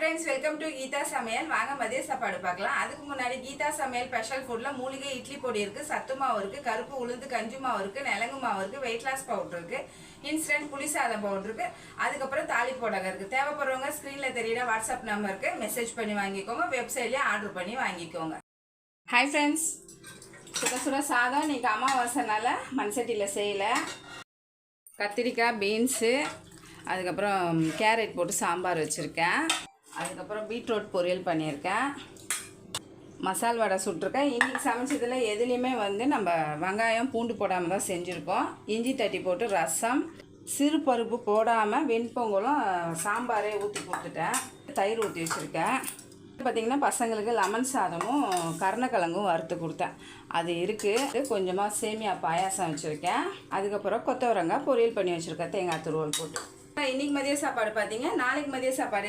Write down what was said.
Friends welcome to Geetha சமையல் வாங்க மதிய சாப்பாடு பார்க்கலாம். அதுக்கு முன்னாடி கீதா சமையல் ஸ்பெஷல் ஃபுட்டில் மூலிகை இட்லி பொடி இருக்குது சத்து மாவு இருக்குது கருப்பு உளுந்து கஞ்சி மாவு இருக்குது நிலங்கு மாவு இருக்குது வெயிட் லாஸ் பவுடர் இருக்குது இன்ஸ்டன்ட் புளி சாதம் பவுடர் இருக்குது அதுக்கப்புறம் தாளிப்போடகம் இருக்குது தேவைப்படுறவங்க ஸ்க்ரீனில் தெரியுற வாட்ஸ்அப் நம்பருக்கு மெசேஜ் பண்ணி வாங்கிக்கோங்க வெப்சைட்லேயே ஆர்டர் பண்ணி வாங்கிக்கோங்க. ஹாய் ஃப்ரெண்ட்ஸ் சுட சுட சாதம் இன்றைக்கி அமாவாசைனால மண்சட்டியில் செய்யலை. கத்திரிக்காய் பீன்ஸு அதுக்கப்புறம் கேரட் போட்டு சாம்பார் வச்சுருக்கேன். அதுக்கப்புறம் பீட்ரூட் பொரியல் பண்ணியிருக்கேன். மசால் வடை சுட்டிருக்கேன். இன்றைக்கி சமைச்சதில் எதுலேயுமே வந்து நம்ம வெங்காயம் பூண்டு போடாமல் தான் செஞ்சுருக்கோம். இஞ்சி தட்டி போட்டு ரசம் சிறு பருப்பு போடாமல் வெண்பொங்கலும் சாம்பாரே ஊற்றி கொடுத்துட்டேன் தயிர் ஊற்றி வச்சுருக்கேன். பார்த்திங்கன்னா பசங்களுக்கு லெமன் சாதமும் கருணக்கிழங்கும் வறுத்து கொடுத்தேன். அது இருக்குது கொஞ்சமாக சேமியா பாயாசம் வச்சுருக்கேன். அதுக்கப்புறம் கொத்தவரங்காய் பொரியல் பண்ணி வச்சுருக்கேன். தேங்காய் துருவல் போட்டு. இன்றைக்கி மதிய சாப்பாடு பார்த்தீங்க நாளைக்கு மதிய சாப்பாடு